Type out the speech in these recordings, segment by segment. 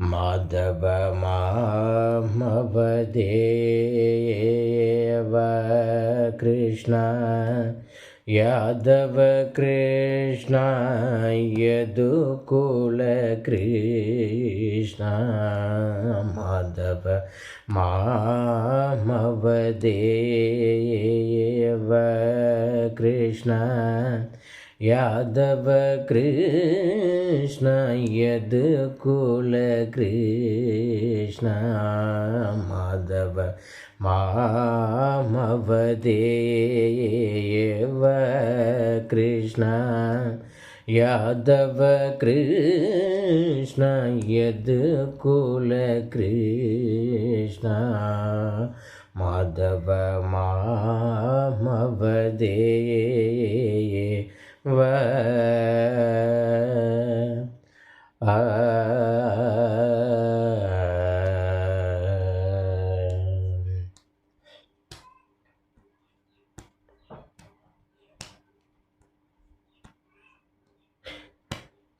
Madhav मामवदेव Krishna Yadav Krishna यदुकुल Krishna Madhav मामवदेव Krishna Yadav Krishna यदुकुल Krishna Madhav मामवदेव Krishna Yadav Krishna यदुकुल Krishna Madhav मामवदेव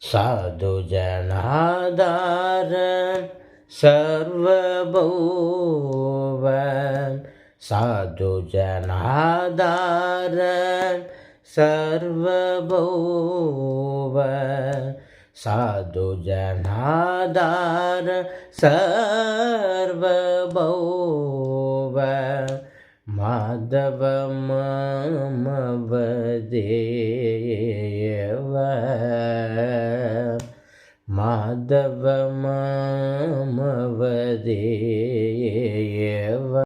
Sadhu Jan Aadhaar सर्वभौव Sadhu Jan Aadhaar सर्वभौव Sadhu Jan Aadhaar सर्वभौव Madhav ममवदेव Madhav ममवदेव